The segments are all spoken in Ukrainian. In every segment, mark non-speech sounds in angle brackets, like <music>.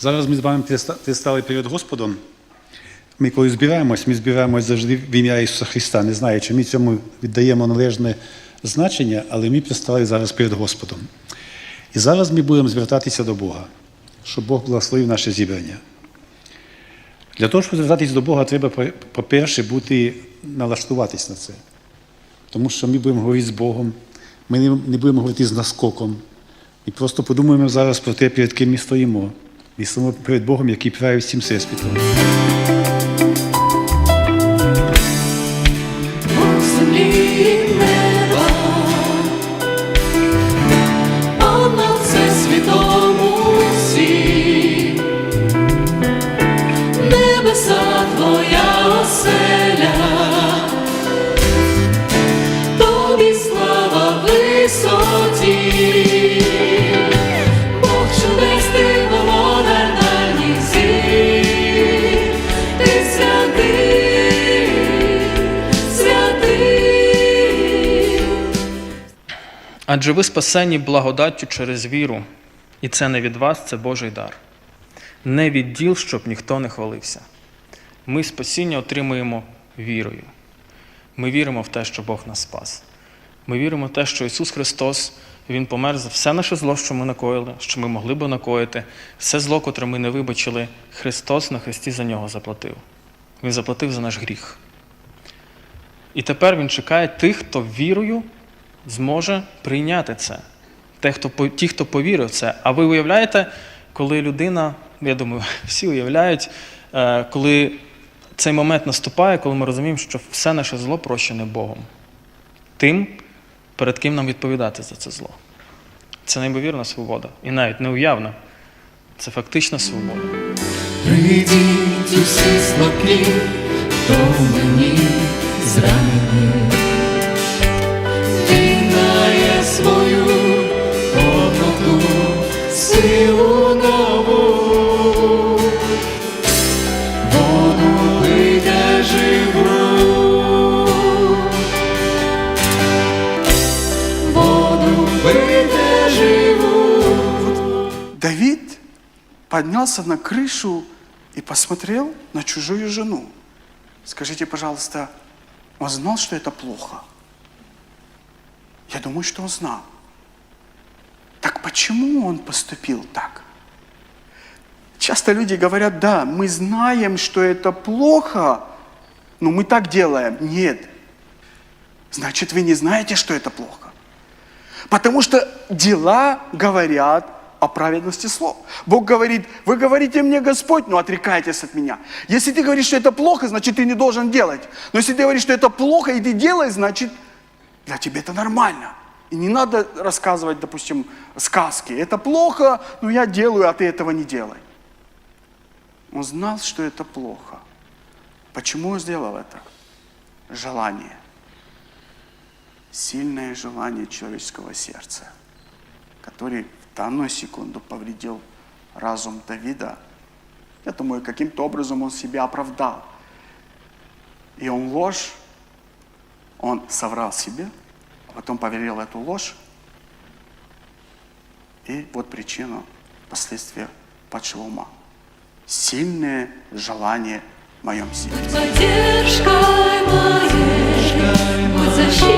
Зараз ми з вами предстали перед Господом. Ми коли збираємось, ми збираємось завжди в ім'я Ісуса Христа. Не знаю, чи ми цьому віддаємо належне значення, але ми предстали зараз перед Господом. І зараз ми будемо звертатися до Бога, щоб Бог благословив наше зібрання. Для того, щоб звертатись до Бога, треба, по-перше, бути налаштуватись на це. Тому що ми будемо говорити з Богом, ми не будемо говорити з наскоком. І просто подумаємо зараз про те, перед ким ми стоїмо. Ми стоїмо перед Богом, який править всім всесвітом. Адже ви спасені благодаттю через віру, і це не від вас, це Божий дар. Не від діл, щоб ніхто не хвалився. Ми спасіння отримуємо вірою. Ми віримо в те, що Бог нас спас. Ми віримо в те, що Ісус Христос Він помер за все наше зло, що ми накоїли, що ми могли би накоїти, все зло, котре ми не вибачили, Христос на Христі за нього заплатив. Він заплатив за наш гріх. І тепер Він чекає тих, хто вірою зможе прийняти це. Те, хто, ті, хто повірив в це. А ви уявляєте, коли людина, я думаю, <laughs> всі уявляють, е, коли цей момент наступає, коли ми розуміємо, що все наше зло прощене Богом. Тим, перед ким нам відповідати за це зло. Це неймовірна свобода. І навіть неуявна. Це фактична свобода. Прийдіть усі слабкі, хто мені зранений, поднялся на крышу и посмотрел на чужую жену. Скажите, пожалуйста, он знал, что это плохо? Я думаю, что он знал. Так почему он поступил так? Часто люди говорят, да, мы знаем, что это плохо, но мы так делаем. Нет. Значит, вы не знаете, что это плохо. Потому что дела говорят о праведности слов. Бог говорит, вы говорите мне Господь, но отрекаетесь от меня. Если ты говоришь, что это плохо, значит, ты не должен делать. Но если ты говоришь, что это плохо, и ты делаешь, значит, для тебя это нормально. И не надо рассказывать, допустим, сказки. Это плохо, но я делаю, а ты этого не делай. Он знал, что это плохо. Почему он сделал это? Желание сильное желание человеческого сердца, который в данную секунду повредил разум Давида. Я думаю, каким-то образом он себя оправдал. И он ложь, он соврал себе, а потом поверил эту ложь. И вот причина, последствия падшего ума. Сильное желание в моем сердце. Поддержкой моей,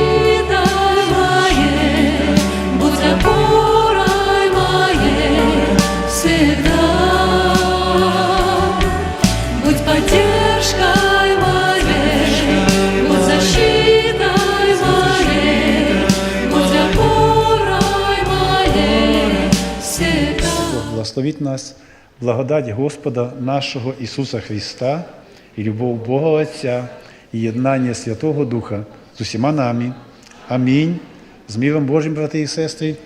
Бог благословить нас, благодать Господа нашого Ісуса Христа і любов Бога Отця і єднання Святого Духа з усіма нами. Амінь. З миром Божим, брати і сестри.